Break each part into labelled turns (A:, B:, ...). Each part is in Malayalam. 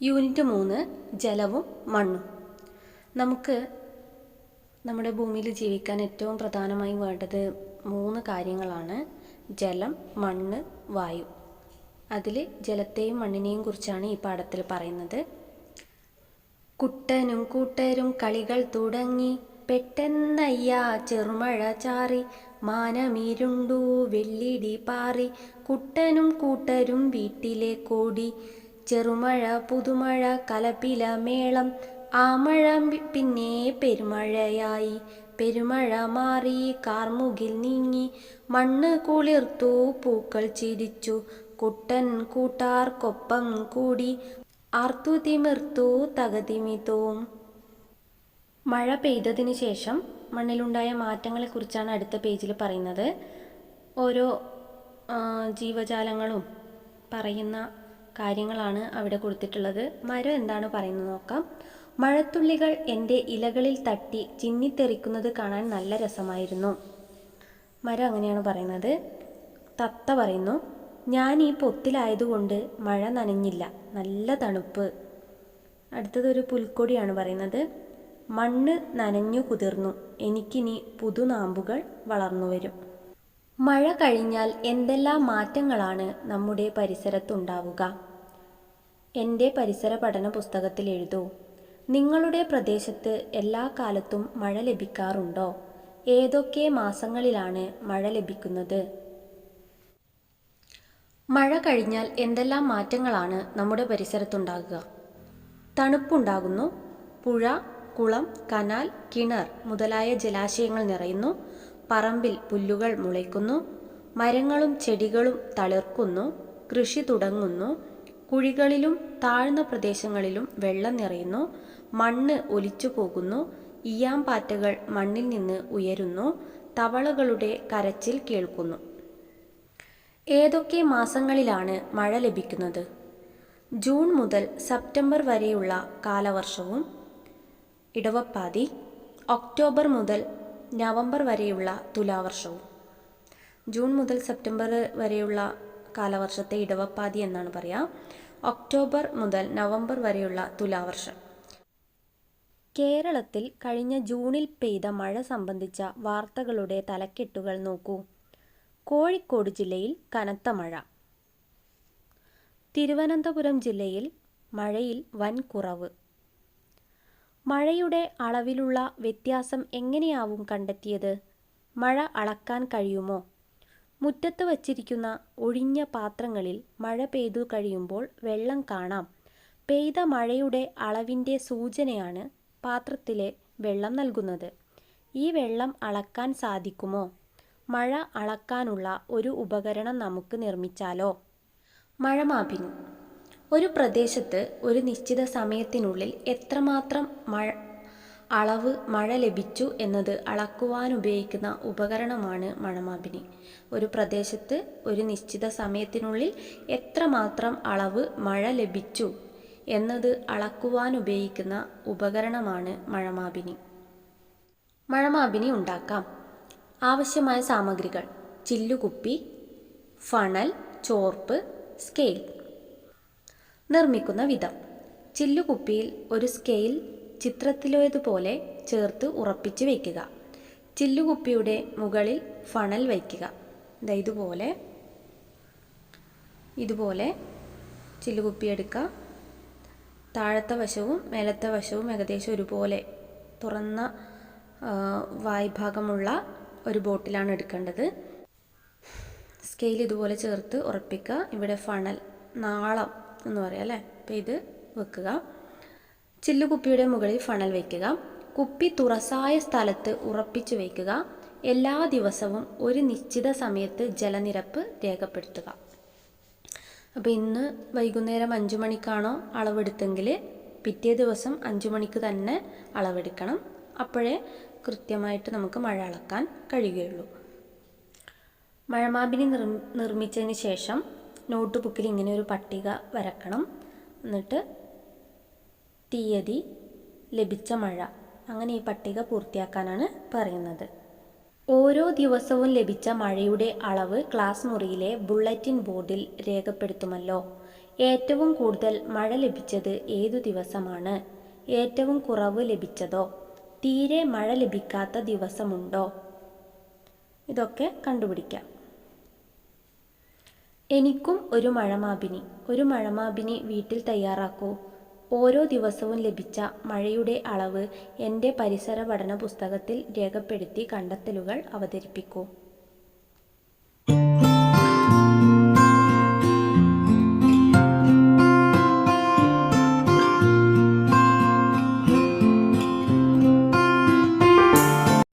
A: യൂണിറ്റ് മൂന്ന് ജലവും മണ്ണും. നമുക്ക് നമ്മുടെ ഭൂമിയിൽ ജീവിക്കാൻ ഏറ്റവും പ്രധാനമായും വേണ്ടത് മൂന്ന് കാര്യങ്ങളാണ്. ജലം മണ്ണ് വായു. അതിൽ ജലത്തെയും മണ്ണിനെയും കുറിച്ചാണ് ഈ പാഠത്തിൽ പറയുന്നത്. കുട്ടനും കൂട്ടരും കളികൾ തുടങ്ങി പെട്ടെന്നയ്യ ചെറുമഴ ചാറി മാനമിരുണ്ടു വെള്ളിടി പാറി. കുട്ടനും കൂട്ടരും വീട്ടിലെ കോടി ചെറുമഴ പുതുമഴ കലപില മേളം. ആ മഴ പിന്നെ പെരുമഴയായി. പെരുമഴ മാറി കാർമുകിൽ നീങ്ങി. മണ്ണ് കുളിർത്തു പൂക്കൾ ചിരിച്ചു. കുട്ടൻ കൂട്ടാർക്കൊപ്പം കൂടി ആർത്തു തിമിർത്തു തകതിമിതവും മഴ പെയ്തതിന് ശേഷം മണ്ണിലുണ്ടായ മാറ്റങ്ങളെക്കുറിച്ചാണ് അടുത്ത പേജിൽ പറയുന്നത്. ഓരോ ജീവജാലങ്ങളും പറയുന്ന കാര്യങ്ങളാണ് അവിടെ കൊടുത്തിട്ടുള്ളത്. മരം എന്താണ് പറയുന്നത് നോക്കാം. മഴത്തുള്ളികൾ എന്റെ ഇലകളിൽ തട്ടി ചിന്നിത്തെറിക്കുന്നത് കാണാൻ നല്ല രസമായിരുന്നു. മരം അങ്ങനെയാണ് പറയുന്നത്? തത്ത പറയുന്നു ഞാൻ ഈ പൊത്തിലായതുകൊണ്ട് മഴ നനഞ്ഞില്ല. നല്ല തണുപ്പ്. അടുത്തതൊരു പുൽക്കൊടിയാണ് പറയുന്നത് മണ്ണ് നനഞ്ഞു കുതിർന്നു. എനിക്കിനി പുതുനാമ്പുകൾ വളർന്നു വരും. മഴ കഴിഞ്ഞാൽ എന്തെല്ലാം മാറ്റങ്ങളാണ് നമ്മുടെ പരിസരത്തുണ്ടാവുക. എന്റെ പരിസര പഠന പുസ്തകത്തിൽ എഴുതൂ. നിങ്ങളുടെ പ്രദേശത്ത് എല്ലാ കാലത്തും മഴ ലഭിക്കാറുണ്ടോ? ഏതൊക്കെ മാസങ്ങളിലാണ് മഴ ലഭിക്കുന്നത്? മഴ കഴിഞ്ഞാൽ എന്തെല്ലാം മാറ്റങ്ങളാണ് നമ്മുടെ പരിസരത്തുണ്ടാകുക? തണുപ്പുണ്ടാകുന്നു. പുഴ കുളം കനാൽ കിണർ മുതലായ ജലാശയങ്ങൾ നിറയുന്നു. പറമ്പിൽ പുല്ലുകൾ മുളയ്ക്കുന്നു. മരങ്ങളും ചെടികളും തളിർക്കുന്നു. കൃഷി തുടങ്ങുന്നു. കുഴികളിലും താഴ്ന്ന പ്രദേശങ്ങളിലും വെള്ളം നിറയുന്നു മണ്ണ് ഒലിച്ചു പോകുന്നു ഇയാമ്പാറ്റകൾ മണ്ണിൽ നിന്ന് ഉയരുന്നു തവളകളുടെ കരച്ചിൽ കേൾക്കുന്നു. ഏതൊക്കെ മാസങ്ങളിലാണ് മഴ ലഭിക്കുന്നത്? ജൂൺ മുതൽ സെപ്റ്റംബർ വരെയുള്ള കാലവർഷവും ഇടവപ്പാതി ഒക്ടോബർ മുതൽ നവംബർ വരെയുള്ള തുലാവർഷവും. ജൂൺ മുതൽ സെപ്റ്റംബർ വരെയുള്ള കാലവർഷത്തെ ഇടവപ്പാതി എന്നാണ് പറയുക ഒക്ടോബർ മുതൽ നവംബർ വരെയുള്ള തുലാവർഷം. കേരളത്തിൽ കഴിഞ്ഞ ജൂണിൽ പെയ്ത മഴ സംബന്ധിച്ച വാർത്തകളുടെ തലക്കെട്ടുകൾ നോക്കൂ. കോഴിക്കോട് ജില്ലയിൽ കനത്ത മഴ. തിരുവനന്തപുരം ജില്ലയിൽ മഴയിൽ വൻ കുറവ്. മഴയുടെ അളവിലുള്ള വ്യത്യാസം എങ്ങനെയാവും കണ്ടെത്തിയത്? മഴ അളക്കാൻ കഴിയുമോ? മുറ്റത്ത് വച്ചിരിക്കുന്ന ഒഴിഞ്ഞ പാത്രങ്ങളിൽ മഴ പെയ്തു കഴിയുമ്പോൾ വെള്ളം കാണാം. പെയ്ത മഴയുടെ അളവിന്റെ സൂചനയാണ് പാത്രത്തിലെ വെള്ളം നൽകുന്നത്. ഈ വെള്ളം അളക്കാൻ സാധിക്കുമോ? മഴ അളക്കാനുള്ള ഒരു ഉപകരണം നമുക്ക് നിർമ്മിച്ചാലോ? മഴമാപിനി ഒരു പ്രദേശത്ത് ഒരു നിശ്ചിത സമയത്തിനുള്ളിൽ എത്രമാത്രം മഴ അളവ് മഴ ലഭിച്ചു എന്നത് അളക്കുവാനുപയോഗിക്കുന്ന ഉപകരണമാണ് മഴമാപിനി ഒരു പ്രദേശത്ത് ഒരു നിശ്ചിത സമയത്തിനുള്ളിൽ എത്രമാത്രം അളവ് മഴ ലഭിച്ചു എന്നത് അളക്കുവാനുപയോഗിക്കുന്ന ഉപകരണമാണ് മഴമാപിനി മഴമാപിനി ഉണ്ടാക്കാം. ആവശ്യമായ സാമഗ്രികൾ ചില്ലുകുപ്പി ഫണൽ ചോർപ്പ് സ്കെയിൽ. നിർമ്മിക്കുന്ന വിധം. ചില്ലുകുപ്പിയിൽ ഒരു സ്കെയിൽ ചിത്രത്തിലേതുപോലെ ചേർത്ത് ഉറപ്പിച്ച് വയ്ക്കുക ചില്ലുകുപ്പിയുടെ മുകളിൽ ഫണൽ വയ്ക്കുക. ഇതാ ഇതുപോലെ. ഇതുപോലെ ചില്ലുകുപ്പി എടുക്കുക. താഴത്തെ വശവും മേലത്തെ വശവും ഏകദേശം ഒരുപോലെ തുറന്ന വായ്ഭാഗമുള്ള ഒരു ബോട്ടിലാണ് എടുക്കേണ്ടത്. സ്കെയിൽ ഇതുപോലെ ചേർത്ത് ഉറപ്പിക്കുക. ഇവിടെ ഫണൽ നാളം എന്ന് പറയാം അല്ലേ? അപ്പോൾ ഇത് വെക്കുക. ചില്ലുകുപ്പിയുടെ മുകളിൽ ഫണൽ വയ്ക്കുക. കുപ്പി തുറസായ സ്ഥലത്ത് ഉറപ്പിച്ചു വയ്ക്കുക. എല്ലാ ദിവസവും ഒരു നിശ്ചിത സമയത്ത് ജലനിരപ്പ് രേഖപ്പെടുത്തുക. അപ്പോൾ ഇന്ന് വൈകുന്നേരം അഞ്ചു മണിക്കാണോ അളവെടുത്തെങ്കിൽ പിറ്റേ ദിവസം അഞ്ചു മണിക്ക് തന്നെ അളവെടുക്കണം. അപ്പോഴേ കൃത്യമായിട്ട് നമുക്ക് മഴ അളക്കാൻ കഴിയുകയുള്ളൂ. മഴമാപിനി നിർ നിർമ്മിച്ചതിന് ശേഷം നോട്ട് ബുക്കിൽ ഇങ്ങനെ ഒരു പട്ടിക വരക്കണം. എന്നിട്ട് തീയതി ലഭിച്ച മഴ. അങ്ങനെ ഈ പട്ടിക പൂർത്തിയാക്കാനാണ് പറയുന്നത്. ഓരോ ദിവസവും ലഭിച്ച മഴയുടെ അളവ് ക്ലാസ് മുറിയിലെ ബുള്ളറ്റിൻ ബോർഡിൽ രേഖപ്പെടുത്തുമല്ലോ. ഏറ്റവും കൂടുതൽ മഴ ലഭിച്ചത് ഏതു ദിവസമാണ്? ഏറ്റവും കുറവ് ലഭിച്ചതോ? തീരെ മഴ ലഭിക്കാത്ത ദിവസമുണ്ടോ? ഇതൊക്കെ കണ്ടുപിടിക്കാം. എനിക്കും ഒരു മഴമാപിനി. ഒരു മഴമാപിനി വീട്ടിൽ തയ്യാറാക്കൂ. ഓരോ ദിവസവും ലഭിച്ച മഴയുടെ അളവ് എന്റെ പരിസര പഠന പുസ്തകത്തിൽ രേഖപ്പെടുത്തി കണ്ടെത്തലുകൾ അവതരിപ്പിക്കൂ.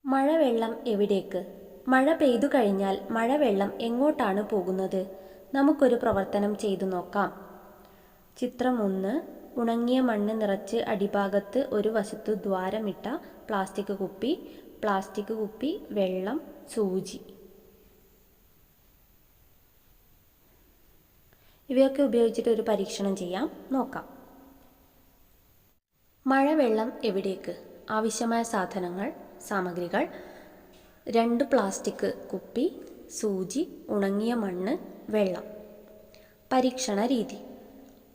A: മഴവെള്ളം എവിടേക്ക്? മഴ പെയ്തു കഴിഞ്ഞാൽ മഴവെള്ളം എങ്ങോട്ടാണ് പോകുന്നത്? നമുക്കൊരു പ്രവർത്തനം ചെയ്തു നോക്കാം. ചിത്രം ഒന്ന് ഉണങ്ങിയ മണ്ണ് നിറച്ച് അടിഭാഗത്ത് ഒരു വശത്തു ദ്വാരമിട്ട പ്ലാസ്റ്റിക് കുപ്പി പ്ലാസ്റ്റിക് കുപ്പി വെള്ളം സൂചി. ഇവയൊക്കെ ഉപയോഗിച്ചിട്ട് ഒരു പരീക്ഷണം ചെയ്യാം. നോക്കാം. മഴവെള്ളം എവിടേക്ക്? ആവശ്യമായ സാധനങ്ങൾ സാമഗ്രികൾ രണ്ട് പ്ലാസ്റ്റിക് കുപ്പി സൂചി ഉണങ്ങിയ മണ്ണ് വെള്ളം. പരീക്ഷണ രീതി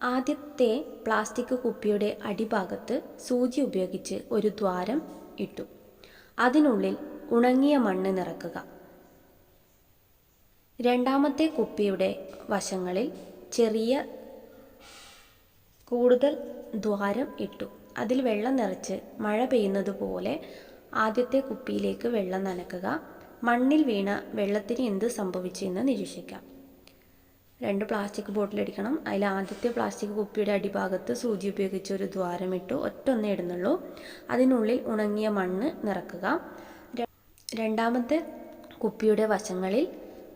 A: ആദ്യത്തെ പ്ലാസ്റ്റിക് കുപ്പിയുടെ അടിഭാഗത്ത് സൂചി ഉപയോഗിച്ച് ഒരു ദ്വാരം ഇട്ടു. അതിനുള്ളിൽ ഉണങ്ങിയ മണ്ണ് നിറക്കുക. രണ്ടാമത്തെ കുപ്പിയുടെ വശങ്ങളിൽ ചെറിയ കൂടുതൽ ദ്വാരം ഇട്ടു. അതിൽ വെള്ളം നിറച്ച് മഴ പെയ്യുന്നത് പോലെ ആദ്യത്തെ കുപ്പിയിലേക്ക് വെള്ളം നനക്കുക. മണ്ണിൽ വീണ വെള്ളത്തിന് എന്ത് സംഭവിച്ചു എന്ന് നിരീക്ഷിക്കാം. രണ്ട് പ്ലാസ്റ്റിക് ബോട്ടിൽ എടുക്കണം അതിൽ ആദ്യത്തെ പ്ലാസ്റ്റിക് കുപ്പിയുടെ അടിഭാഗത്ത് സൂചി ഉപയോഗിച്ച് ഒരു ദ്വാരമിട്ടു. ഒറ്റ ഒന്നേ ഇടുന്നുള്ളൂ. അതിനുള്ളിൽ ഉണങ്ങിയ മണ്ണ് നിറക്കുക. രണ്ടാമത്തെ കുപ്പിയുടെ വശങ്ങളിൽ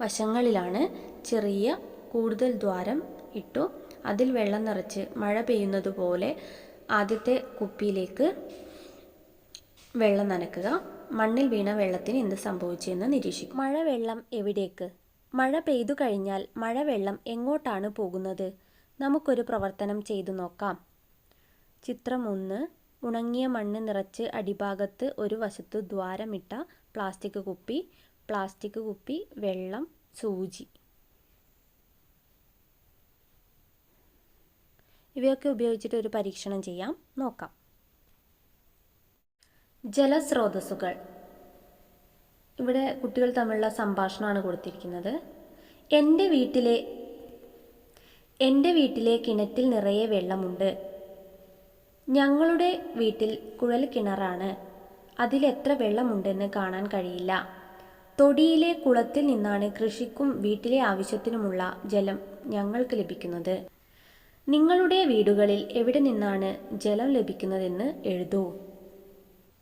A: വശങ്ങളിലാണ് ചെറിയ കൂടുതൽ ദ്വാരം ഇട്ടു. അതിൽ വെള്ളം നിറച്ച് മഴ പെയ്യുന്നത് പോലെ ആദ്യത്തെ കുപ്പിയിലേക്ക് വെള്ളം നനക്കുക. മണ്ണിൽ വീണ വെള്ളത്തിന് എന്ത് സംഭവിച്ചു എന്ന് നിരീക്ഷിക്കും. മഴവെള്ളം എവിടേക്ക്? മഴ പെയ്തു കഴിഞ്ഞാൽ മഴവെള്ളം എങ്ങോട്ടാണ് പോകുന്നത്? നമുക്കൊരു പ്രവർത്തനം ചെയ്തു നോക്കാം. ചിത്രം ഒന്ന്. ഉണങ്ങിയ മണ്ണ് നിറച്ച് അടിഭാഗത്ത് ഒരു വശത്ത് ദ്വാരമിട്ട പ്ലാസ്റ്റിക് കുപ്പി. പ്ലാസ്റ്റിക് കുപ്പി വെള്ളം സൂചി. ഇവയൊക്കെ ഉപയോഗിച്ചിട്ട് ഒരു പരീക്ഷണം ചെയ്യാം. നോക്കാം. ജലസ്രോതസ്സുകൾ. ഇവിടെ കുട്ടികൾ തമ്മിലുള്ള സംഭാഷണമാണ് കൊടുത്തിരിക്കുന്നത്. എന്റെ വീട്ടിലെ എന്റെ വീട്ടിലെ കിണറ്റിൽ നിറയെ വെള്ളമുണ്ട്. ഞങ്ങളുടെ വീട്ടിൽ കുഴൽ കിണറാണ്. അതിൽ എത്ര വെള്ളമുണ്ടെന്ന് കാണാൻ കഴിയില്ല. തൊടിയിലെ കുളത്തിൽ നിന്നാണ് കൃഷിക്കും വീട്ടിലെ ആവശ്യത്തിനുമുള്ള ജലം ഞങ്ങൾക്ക് ലഭിക്കുന്നത്. നിങ്ങളുടെ വീടുകളിൽ എവിടെ നിന്നാണ് ജലം ലഭിക്കുന്നതെന്ന് എഴുതൂ.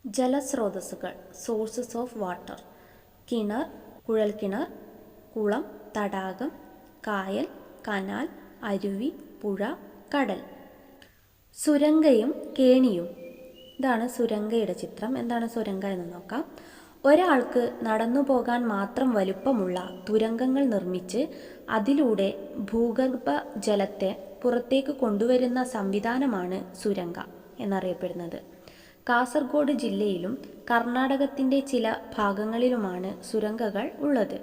A: ജലസ്രോതസ്സുകൾ സോഴ്സസ് ഓഫ് വാട്ടർ കിണർ കുഴൽക്കിണർ കുളം തടാകം കായൽ കനാൽ അരുവി പുഴ കടൽ. സുരങ്കയും കേണിയും. ഇതാണ് സുരങ്കയുടെ ചിത്രം. എന്താണ് സുരങ്ക എന്ന് നോക്കാം. ഒരാൾക്ക് നടന്നു പോകാൻ മാത്രം വലുപ്പമുള്ള തുരങ്കങ്ങൾ നിർമ്മിച്ച് അതിലൂടെ ഭൂഗർഭ ജലത്തെ പുറത്തേക്ക് കൊണ്ടുവരുന്ന സംവിധാനമാണ് സുരങ്ക എന്നറിയപ്പെടുന്നത്. കാസർഗോഡ് ജില്ലയിലും കർണാടകത്തിന്റെ ചില ഭാഗങ്ങളിലുമാണ് സുരങ്കകൾ ഉള്ളത്.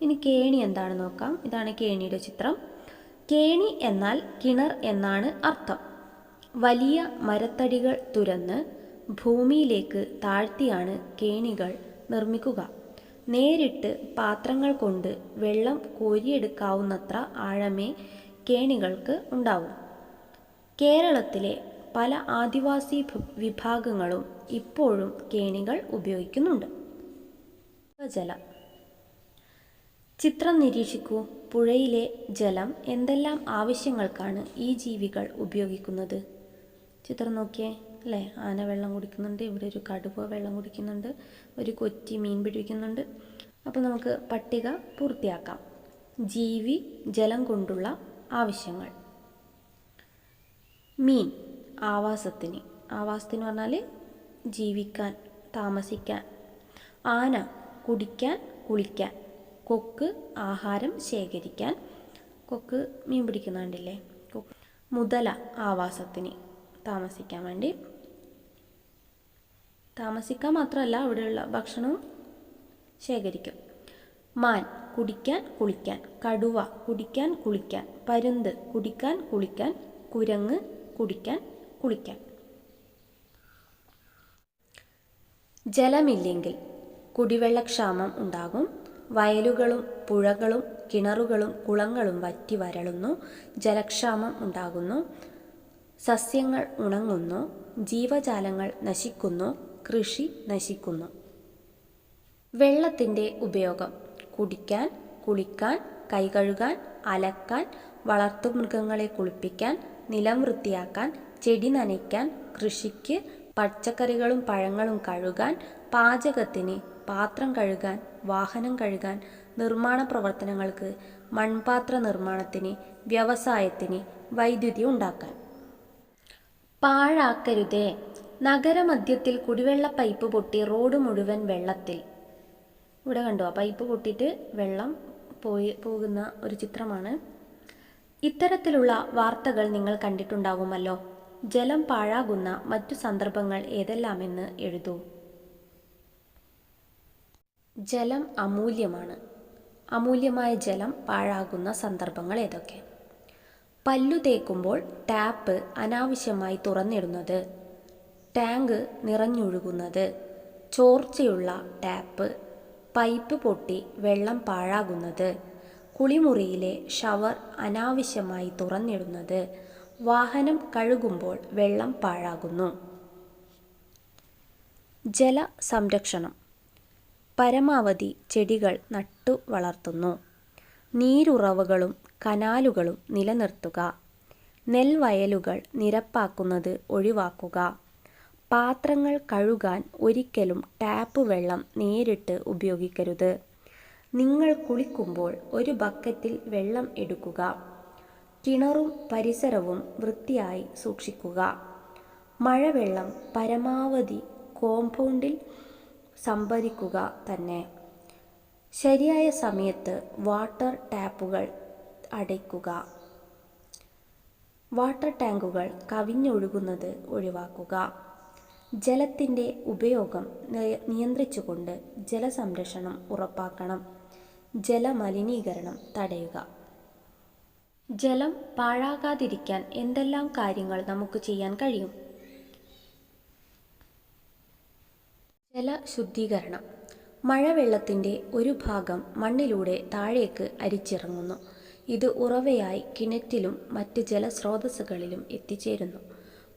A: ഇനി കേണി എന്താണ് നോക്കാം. ഇതാണ് കേണിയുടെ ചിത്രം. കേണി എന്നാൽ കിണർ എന്നാണ് അർത്ഥം. വലിയ മരത്തടികൾ തുരന്ന് ഭൂമിയിലേക്ക് താഴ്ത്തിയാണ് കേണികൾ നിർമ്മിക്കുക. നേരിട്ട് പാത്രങ്ങൾ കൊണ്ട് വെള്ളം കോരിയെടുക്കാവുന്നത്ര ആഴമേ കേണികൾക്ക് ഉണ്ടാവും. കേരളത്തിലെ പല ആദിവാസി വിഭാഗങ്ങളും ഇപ്പോഴും കേണികൾ ഉപയോഗിക്കുന്നുണ്ട്. ജലം. ചിത്രം നിരീക്ഷിക്കൂ. പുഴയിലെ ജലം എന്തെല്ലാം ആവശ്യങ്ങൾക്കാണ് ഈ ജീവികൾ ഉപയോഗിക്കുന്നത്? ചിത്രം നോക്കിയേ. അല്ലേ? ആന വെള്ളം കുടിക്കുന്നുണ്ട്. ഇവിടെ ഒരു കടുവ വെള്ളം കുടിക്കുന്നുണ്ട്. ഒരു കൊറ്റി മീൻ പിടിക്കുന്നുണ്ട് അപ്പോൾ നമുക്ക് പട്ടിക പൂർത്തിയാക്കാം. ജീവി ജലം കൊണ്ടുള്ള ആവശ്യങ്ങൾ. മീൻ. ആവാസത്തിന്. ആവാസത്തിന് പറഞ്ഞാൽ ജീവിക്കാൻ താമസിക്കാൻ. ആന കുടിക്കാൻ കുളിക്കാൻ. കൊക്ക് ആഹാരം ശേഖരിക്കാൻ. കൊക്ക് മീൻ പിടിക്കുന്നുണ്ടല്ലേ? കൊക്ക്. മുതല ആവാസത്തിന് താമസിക്കാൻ വേണ്ടി. താമസിക്കാൻ മാത്രമല്ല അവിടെയുള്ള ഭക്ഷണവും ശേഖരിക്കും. മാൻ കുടിക്കാൻ കുളിക്കാൻ. കടുവ കുടിക്കാൻ കുളിക്കാൻ. പരുന്ത് കുടിക്കാൻ കുളിക്കാൻ. കുരങ്ങ് കുടിക്കാൻ കുളിക്കാൻ ജലമില്ലെങ്കിൽ കുടിവെള്ളക്ഷാമം ഉണ്ടാകും. വയലുകളും പുഴകളും കിണറുകളും കുളങ്ങളും വറ്റി വരളുന്നു. ജലക്ഷാമം ഉണ്ടാകുന്നു. സസ്യങ്ങൾ ഉണങ്ങുന്നു. ജീവജാലങ്ങൾ നശിക്കുന്നു. കൃഷി നശിക്കുന്നു. വെള്ളത്തിന്റെ ഉപയോഗം കുടിക്കാൻ കുളിക്കാൻ കൈകഴുകാൻ അലക്കാൻ വളർത്തുമൃഗങ്ങളെ കുളിപ്പിക്കാൻ നിലം വൃത്തിയാക്കാൻ ചെടി നനയ്ക്കാൻ കൃഷിക്ക് പച്ചക്കറികളും പഴങ്ങളും കഴുകാൻ പാചകത്തിന് പാത്രം കഴുകാൻ വാഹനം കഴുകാൻ നിർമ്മാണ പ്രവർത്തനങ്ങൾക്ക് മൺപാത്ര നിർമ്മാണത്തിന് വ്യവസായത്തിന് വൈദ്യുതി ഉണ്ടാക്കാൻ. പാഴാക്കരുതേ. നഗരമധ്യത്തിൽ കുടിവെള്ള പൈപ്പ് പൊട്ടി റോഡ് മുഴുവൻ വെള്ളത്തിൽ. ഇവിടെ കണ്ടോ ആ പൈപ്പ് പൊട്ടിയിട്ട് വെള്ളം പോയി പോകുന്ന ഒരു ചിത്രമാണ്. ഇത്തരത്തിലുള്ള വാർത്തകൾ നിങ്ങൾ കണ്ടിട്ടുണ്ടാകുമല്ലോ ജലം പാഴാകുന്ന മറ്റു സന്ദർഭങ്ങൾ ഏതെല്ലാമെന്ന് എഴുതൂ. ജലം അമൂല്യമാണ്. അമൂല്യമായ ജലം പാഴാകുന്ന സന്ദർഭങ്ങൾ ഏതൊക്കെ? പല്ലു തേക്കുമ്പോൾ ടാപ്പ് അനാവശ്യമായി തുറന്നിടുന്നത് ടാങ്ക് നിറഞ്ഞൊഴുകുന്നത് ചോർച്ചയുള്ള ടാപ്പ് പൈപ്പ് പൊട്ടി വെള്ളം പാഴാകുന്നത് കുളിമുറിയിലെ ഷവർ അനാവശ്യമായി തുറന്നിടുന്നത് വാഹനം കഴുകുമ്പോൾ വെള്ളം പാഴാകുന്നു. ജല സംരക്ഷണം. പരമാവധി ചെടികൾ നട്ടു വളർത്തുന്നു. നീരുറവകളും കനാലുകളും നിലനിർത്തുക. നെൽവയലുകൾ നിരപ്പാക്കുന്നത് ഒഴിവാക്കുക. പാത്രങ്ങൾ കഴുകാൻ ഒരിക്കലും ടാപ്പ് വെള്ളം നേരിട്ട് ഉപയോഗിക്കരുത്. നിങ്ങൾ കുളിക്കുമ്പോൾ ഒരു ബക്കറ്റിൽ വെള്ളം എടുക്കുക. കിണറും പരിസരവും വൃത്തിയായി സൂക്ഷിക്കുക. മഴവെള്ളം പരമാവധി കോമ്പൗണ്ടിൽ സംഭരിക്കുക തന്നെ. ശരിയായ സമയത്ത് വാട്ടർ ടാപ്പുകൾ അടയ്ക്കുക. വാട്ടർ ടാങ്കുകൾ കവിഞ്ഞൊഴുകുന്നത് ഒഴിവാക്കുക. ജലത്തിന്റെ ഉപയോഗം നിയന്ത്രിച്ചുകൊണ്ട് ജലസംരക്ഷണം ഉറപ്പാക്കണം. ജലമലിനീകരണം തടയുക. ജലം പാഴാകാതിരിക്കാൻ എന്തെല്ലാം കാര്യങ്ങൾ നമുക്ക് ചെയ്യാൻ കഴിയും? ജലശുദ്ധീകരണം. മഴവെള്ളത്തിന്റെ ഒരു ഭാഗം മണ്ണിലൂടെ താഴേക്ക് അരിച്ചിറങ്ങുന്നു. ഇത് ഉറവയായി കിണറ്റിലും മറ്റ് ജലസ്രോതസ്സുകളിലും എത്തിച്ചേരുന്നു.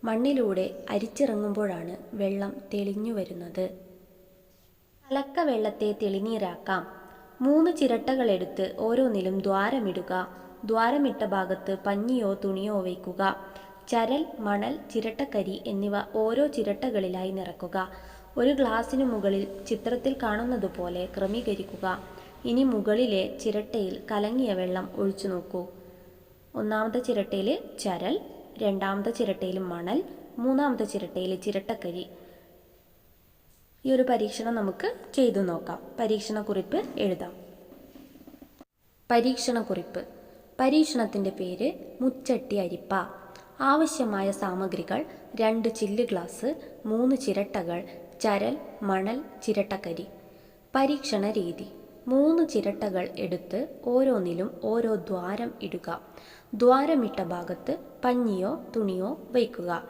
A: മണ്ണിലൂടെ അരിച്ചിറങ്ങുമ്പോഴാണ് വെള്ളം തെളിഞ്ഞു വരുന്നത് കലക്ക വെള്ളത്തെ തെളിനീരാക്കാം. മൂന്ന് ചിരട്ടകളെടുത്ത് ഓരോന്നിലും ദ്വാരമിടുക. ദ്വാരമിട്ട ഭാഗത്ത് പഞ്ഞിയോ തുണിയോ വയ്ക്കുക. ചരൽ മണൽ ചിരട്ടക്കരി എന്നിവ ഓരോ ചിരട്ടകളിലായി നിറക്കുക. ഒരു ഗ്ലാസിനു മുകളിൽ ചിത്രത്തിൽ കാണുന്നതുപോലെ ക്രമീകരിക്കുക. ഇനി മുകളിലെ ചിരട്ടയിൽ കലങ്ങിയ വെള്ളം ഒഴിച്ചു നോക്കൂ. ഒന്നാമത്തെ ചിരട്ടയിൽ ചരൽ രണ്ടാമത്തെ ചിരട്ടയിൽ മണൽ മൂന്നാമത്തെ ചിരട്ടയിൽ ചിരട്ടക്കരി. ഈ ഒരു പരീക്ഷണം നമുക്ക് ചെയ്തു നോക്കാം. പരീക്ഷണക്കുറിപ്പ് എഴുതാം. പരീക്ഷണക്കുറിപ്പ്. പരീക്ഷണത്തിന്റെ പേര് മുച്ചട്ടി അരിപ്പ. ആവശ്യമായ സാമഗ്രികൾ രണ്ട് ചില്ല് ഗ്ലാസ് മൂന്ന് ചിരട്ടകൾ ചരൽ മണൽ ചിരട്ടക്കരി. പരീക്ഷണ രീതി. മൂന്ന് ചിരട്ടകൾ എടുത്ത് ഓരോന്നിലും ഓരോ ദ്വാരം ഇടുക. ദ്വാരമിട്ട ഭാഗത്ത് പഞ്ഞിയോ തുണിയോ വയ്ക്കുക.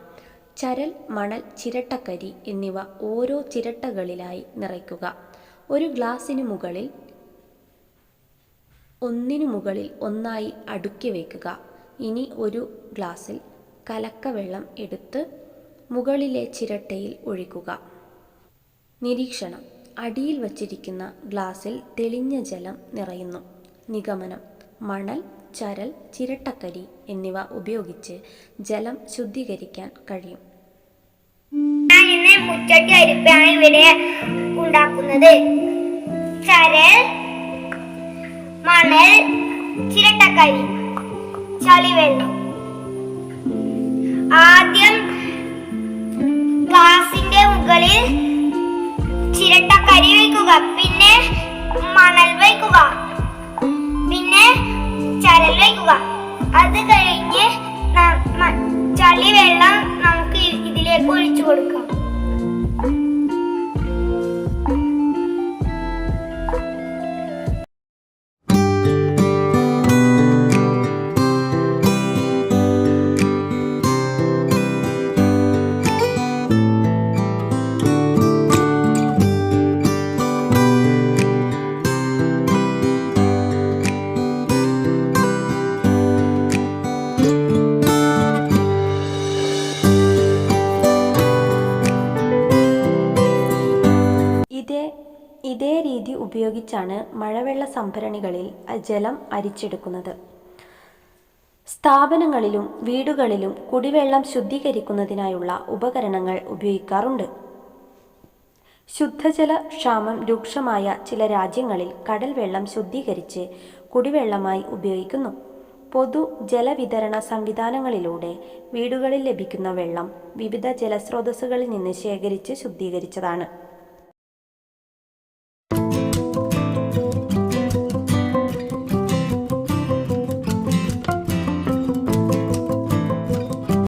A: ചരൽ മണൽ ചിരട്ടക്കരി എന്നിവ ഓരോ ചിരട്ടകളിലായി നിറയ്ക്കുക. ഒരു ഗ്ലാസ്സിന് മുകളിൽ ഒന്നിനു മുകളിൽ ഒന്നായി അടുക്കി വയ്ക്കുക ഇനി ഒരു ഗ്ലാസ്സിൽ കലക്ക വെള്ളം എടുത്ത് മുകളിലെ ചിരട്ടയിൽ ഒഴിക്കുക. നിരീക്ഷണം. അടിയിൽ വച്ചിരിക്കുന്ന ഗ്ലാസ്സിൽ തെളിഞ്ഞ ജലം നിറയുന്നു. നിഗമനം. മണൽ ചരൽ ചിരട്ടക്കരി എന്നിവ ഉപയോഗിച്ച് ജലം ശുദ്ധീകരിക്കാൻ കഴിയും.
B: ഞാൻ ഇന്ന് മുച്ചട്ടി അരിപ്പാണ് ഇവിടെ ഉണ്ടാക്കുന്നത്. ചരൽ മണൽ ചിരട്ടക്കരി ചളിവെള്ളം. ആദ്യം ഗ്ലാസിന്റെ മുകളിൽ ചിരട്ടക്കരി വയ്ക്കുക പിന്നെ മണൽ വയ്ക്കുക പിന്നെ ചരൽ വയ്ക്കുക അത് കഴിഞ്ഞ് ന- മ- ചളി വെള്ളം നമുക്ക് ഇതിലേക്ക് ഒഴിച്ചു കൊടുക്കാം.
A: ഉപയോഗിച്ചാണ് മഴവെള്ള സംഭരണികളിൽ ജലം അരിച്ചെടുക്കുന്നത്. സ്ഥാപനങ്ങളിലും വീടുകളിലും കുടിവെള്ളം ശുദ്ധീകരിക്കുന്നതിനായുള്ള ഉപകരണങ്ങൾ ഉപയോഗിക്കാറുണ്ട്. ശുദ്ധജല ക്ഷാമം രൂക്ഷമായ ചില രാജ്യങ്ങളിൽ കടൽ വെള്ളം ശുദ്ധീകരിച്ച് കുടിവെള്ളമായി ഉപയോഗിക്കുന്നു. പൊതു ജലവിതരണ സംവിധാനങ്ങളിലൂടെ വീടുകളിൽ ലഭിക്കുന്ന വെള്ളം വിവിധ ജലസ്രോതസ്സുകളിൽ നിന്ന് ശേഖരിച്ച് ശുദ്ധീകരിച്ചതാണ്.